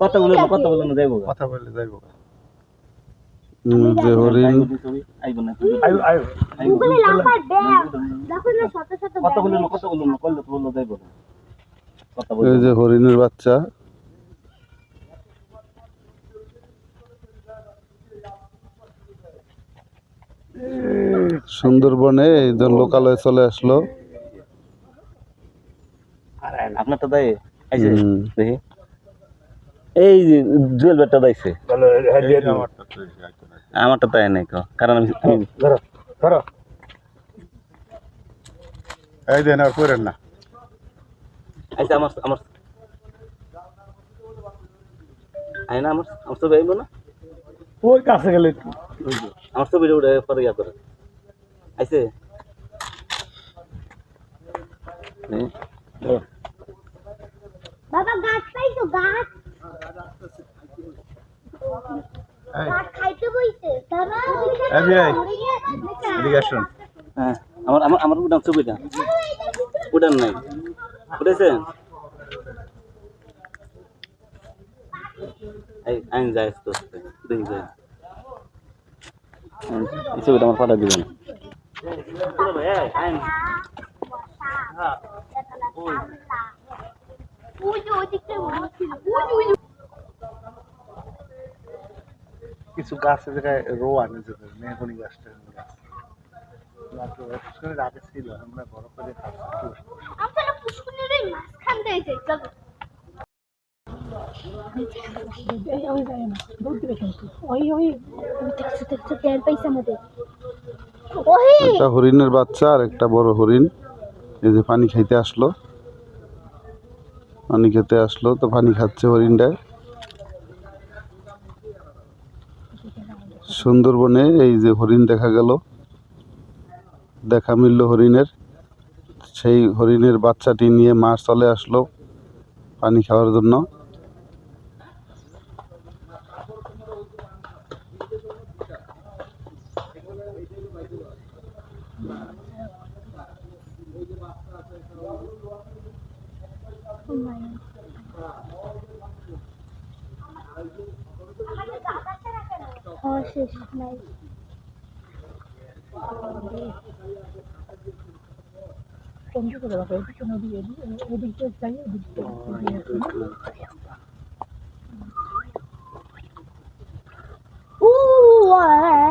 কথা বলে কথা বলে না যাইবো কথা বললে যাইব যে হরিণ আইব না আয়ু আয়ু গুগলে নাম্বার দেয়া। দেখো না শত শত কথা বলে না কথা বলে না কইলে তো বলল যাইবো কথা বলে এই যে হরিণের বাচ্চা। সুন্দরবনে যে লোকালয়ে চলে আসলো। আপনার তো দেয় দেখি। এই যে জুয়েল বেটটা দাইছে। হ্যাঁ আমারটা তো তাই নাই কো কারণ আমি আমি ধরো ধরো। এই দেন আর করেন না। আইছে আমার আমার আই না আমার আমার ছবি আইব না? ওই কাছে গেলে একটু। আমার ছবিটা উঠে পরে ইয়া করে। আইছে? এই, ধরো। বাবা গাছ পাইছো গাছ গাছ। আমার আমার আমার উঠান ছবিটা উঠান নাই। উঠেছেন? আইন যায় তো দেখি যায়। এই ছবিটা আমার পাঠা দিবেন। ওই যে ওই দিকটা ছিল ওই যে ওই যে কিছু গাছের জায়গায় রো আনে যেতে মেহগনি গাছটা গাছ রাতে ছিল আমরা বড় করে একটা হরিণের বাচ্চা আর একটা বড় হরিণ। এই যে পানি খাইতে আসলো। পানি খেতে আসলো তো পানি খাচ্ছে হরিণটায় সুন্দরবনে এই যে হরিণ দেখা গেল। দেখা মিলল হরিণের। সেই হরিণের বাচ্চাটি নিয়ে মাছ চলে আসলো পানি খাওয়ার জন্য। খাওয়া শেষ নাই। আহ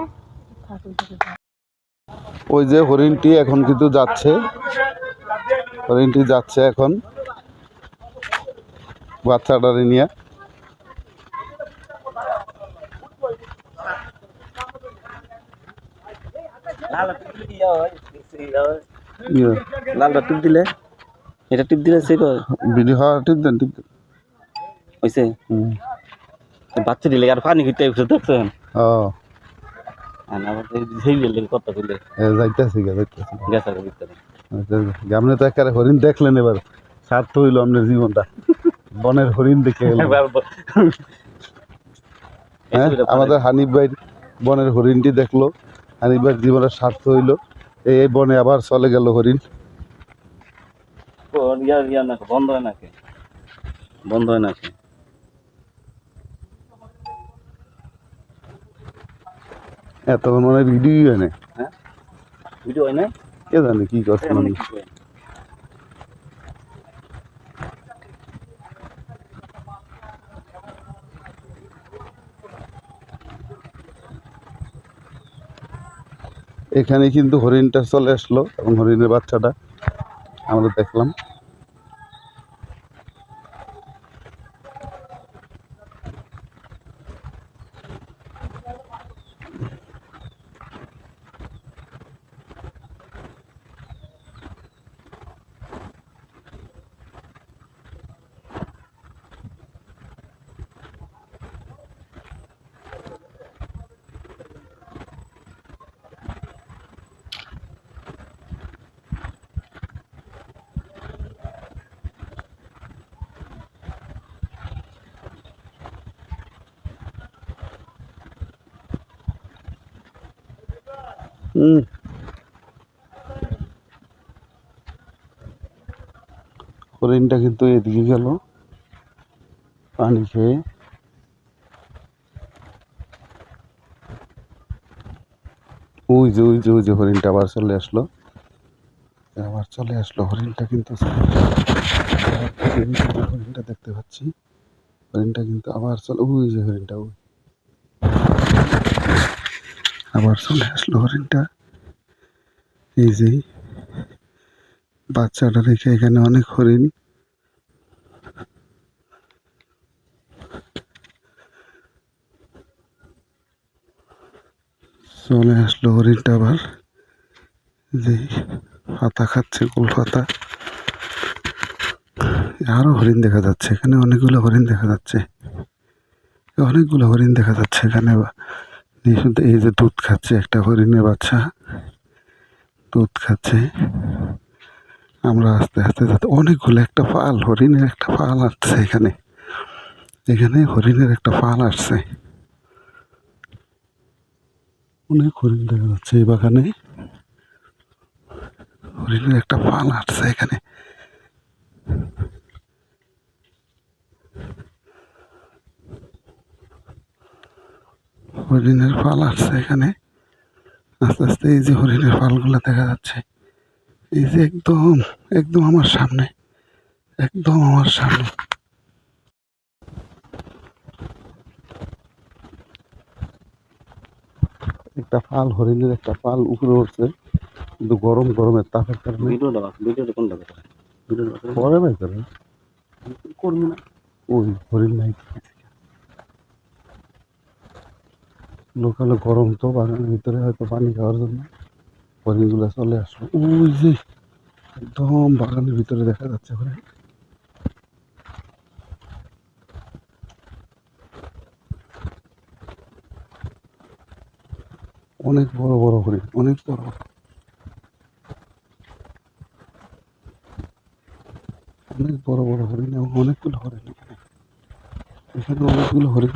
ওই যে হরিণটি এখন কিন্তু যাচ্ছে। হরিণটি যাচ্ছে এখন। বাচ্চাটারে নিয়ে ইয়ে, লালটা টিপ দিলে? এটা টিপ দিলে সে কয়? হওয়া টিপ দেন টিপ দেন। হইছে? বাচ্চা দিলে আর পানি খেতে দেখছেন? ও। সেই আপনি তো একেবারে হরিণ দেখলেন এবার। স্বার্থ হইল আপনার জীবনটা। বনের হরিণ দেখে। হ্যাঁ আমাদের হানিফ ভাই বনের হরিণটি দেখল। হানিফ ভাইয়ের জীবনের স্বার্থ হইল। এই বনে আবার চলে গেল হরিণ। বন্ধ হয় নাকি? বন্ধ হয় নাকি? এত মনে হয় ভিডিও হয় না। হ্যাঁ? ভিডিও হয় না? কে জানে কি করছে মানে এখানে কিন্তু হরিণটা চলে আসলো এবং হরিণের বাচ্চাটা আমরা দেখলাম। হুম হরিণটা কিন্তু এদিকে গেল। পানি খেয়ে। ওই যে ওই যে ওই যে হরিণটা আবার চলে আসলো। আবার চলে আসলো। হরিণটা কিন্তু হরিণটা দেখতে পাচ্ছি। হরিণটা কিন্তু আবার চলে ওই যে হরিণটা, ওই আবার চলে আসলো হরিণটা। এই যে, বাচ্চাটা রেখে এখানে অনেক হরিণ। চলে আসলো হরিণটা আবার। যে, পাতা খাচ্ছে গোল পাতা। আরও হরিণ দেখা যাচ্ছে, এখানে অনেকগুলো হরিণ দেখা যাচ্ছে। অনেকগুলো হরিণ দেখা যাচ্ছে এখানে এই যে দুধ খাচ্ছে, একটা হরিণের বাচ্চা। দুধ খাচ্ছে। আমরা আস্তে আস্তে যাতে অনেকগুলো একটা পাল হরিণের একটা পাল আসছে এখানে। এখানে হরিণের একটা পাল আসছে। অনেক হরিণ দেখা যাচ্ছে এই বাগানে। হরিণের একটা পাল আসছে এখানে। হরিণের পাল আসছে এখানে। আস্তে আস্তে এই যে হরিণের পালগুলো দেখা যাচ্ছে। এই যে একদম একদম আমার সামনে একদম আমার সামনে। একটা ফাল হরিণের একটা পাল উপরে উঠছে। কিন্তু গরম গরমের তাপের কারণে। করবি না। ওই হরিণ নাই। লোকালে গরম তো বাগানের ভিতরে হয়তো পানি খাওয়ার জন্য। হরিণগুলো চলে আসলো। ওই যে একদম বাগানের ভিতরে দেখা যাচ্ছে হরিণ অনেক বড় বড় হরিণ অনেক বড়। অনেক বড় বড় হরিণ এবং অনেকগুলো হরিণ এখানে অনেকগুলো হরিণ।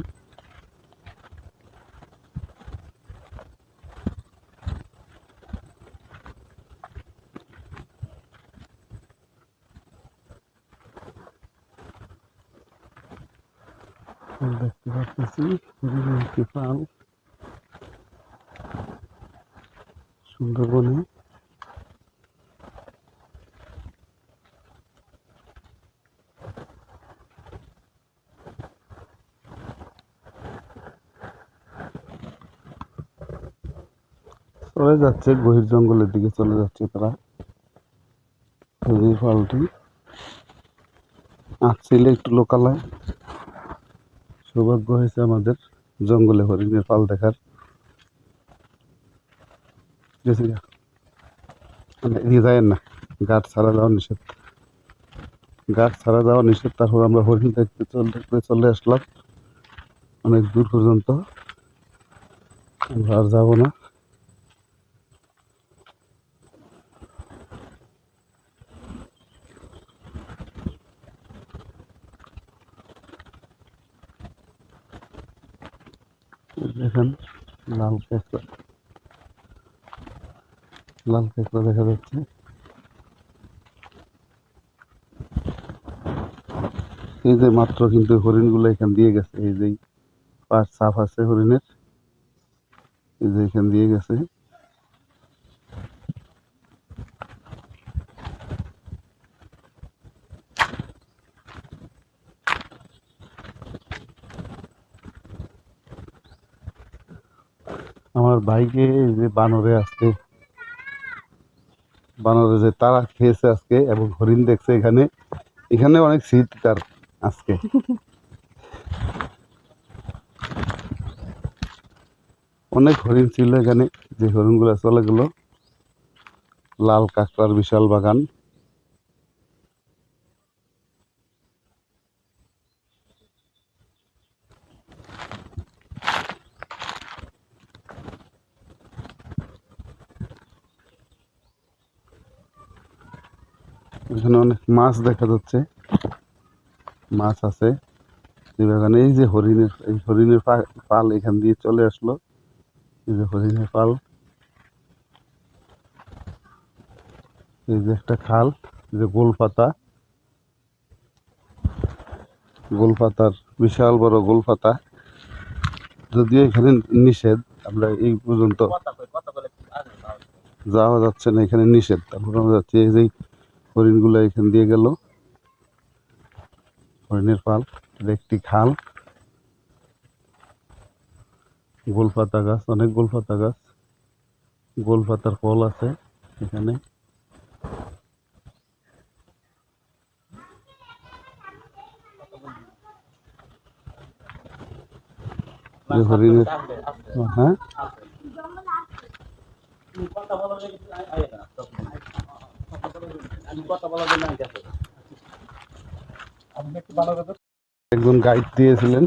দেখতে পাচ্ছি একটি পাল সুন্দরবনে। চলে যাচ্ছে, গভীর জঙ্গলের দিকে চলে যাচ্ছে তারা। হরিণের পালটি। আসছিল একটু লোকালয়। সৌভাগ্য হয়েছে আমাদের জঙ্গলে হরিণের পাল দেখার। এদিকে যায়েন না। গাছ ছাড়া যাওয়া নিষেধ। গাছ ছাড়া যাওয়া নিষেধ, তারপর আমরা হরিণ দেখতে চলতে চলে আসলাম। অনেক দূর পর্যন্ত। আমরা আর যাব না। দেখেন লাল কেঁকড়া লাল কেঁকড়া দেখা যাচ্ছে। এই যে মাত্র কিন্তু হরিণগুলো এখান দিয়ে গেছে, এই যে পাঁচ সাফ আছে হরিণের, এই যে এখান দিয়ে গেছে। আমার বাইকে যে বানরে আজকে, বানরে যে তারা খেয়েছে আজকে এবং হরিণ দেখছে এখানে এখানে অনেক শীত তার আজকে। অনেক হরিণ ছিল এখানে, যে হরিণগুলো চলে গেল। লাল কাঁকড়ার বিশাল বাগান। এখানে অনেক মাছ দেখা যাচ্ছে। মাছ আছে। এই বাগানে এই যে হরিণের এই হরিণের পাল এখান দিয়ে চলে আসলো। এই যে হরিণের পাল। এই যে একটা খাল এই যে গোল পাতা। গোলপাতার বিশাল বড় গোলপাতা যদিও এখানে নিষেধ আমরা এই পর্যন্ত যাওয়া যাচ্ছে না এখানে নিষেধ। তারপর আমরা যাচ্ছি এই যে হরিণগুলো এখান দিয়ে গেল। হরিণের পাল, এটা একটি খাল। গোলপাতা গাছ, অনেক গোলপাতা গাছ। গোলপাতার ফল আছে এখানে। এই হরিণের হ্যাঁ? একজন গাইড দিয়েছিলেন।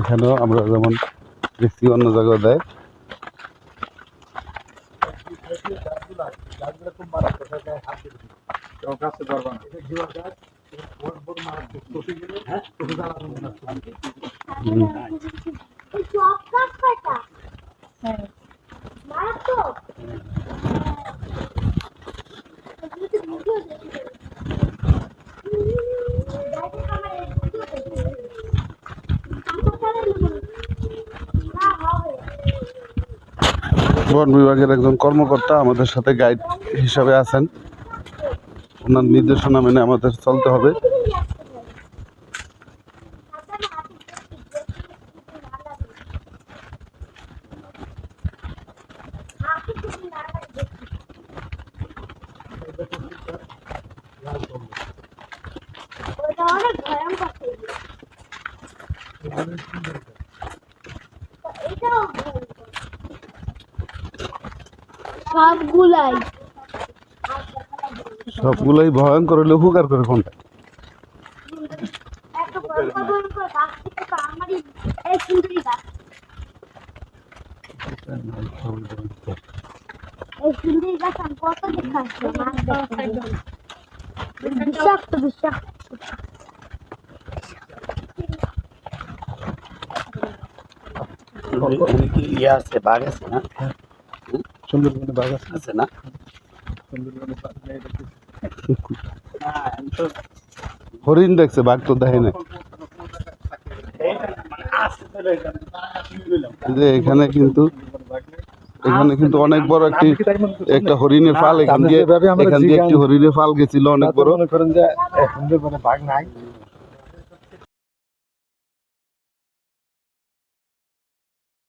এখানেও আমরা যেমন দেখছি অন্য জায়গায় দেয়। মারাত্মক। বন বিভাগের একজন কর্মকর্তা আমাদের সাথে গাইড হিসাবে আছেন। ওনার নির্দেশনা মেনে আমাদের চলতে হবে ওটা অনেক ভয়ঙ্কর ছিল। এটাও ভয়ঙ্কর। সবগুলাই। সবগুলোই ভয়ঙ্কর হলে হুকার করে কোনটা এত ভয়ঙ্কর ভয়ঙ্কর গাছ থেকে তো আমারই এই সুন্দরী গাছ এই সুন্দরী গাছ আমি কত দেখা আসছে মাছ দেখতে বিষাক্ত বিষাক্ত এখানে কি ইয়ে আছে বাঘ আছে না সুন্দরবনে বাঘ আছে, আছে না সুন্দরবনে বাঘ নেই, এটা কি- না, আমি তো হরিণ দেখছে বাঘ তো দেখে না এইটা মানে আছে তো এটা, বাঘ আছে বুঝলাম। এই যে এখানে কিন্তু বাঘ নেই। এখানে কিন্তু অনেক বড় একটি আপনি কি তাই মনে করছেন? একটা হরিণের ফাল এখান আপনি দিয়ে যেভাবে আমরা এখান দিয়ে একটি জিজ্ঞাসা- হরিণের ফাল গেছিল অনেক তাতে বড় মনে করেন যে এ, সুন্দরবনে বাঘ নাই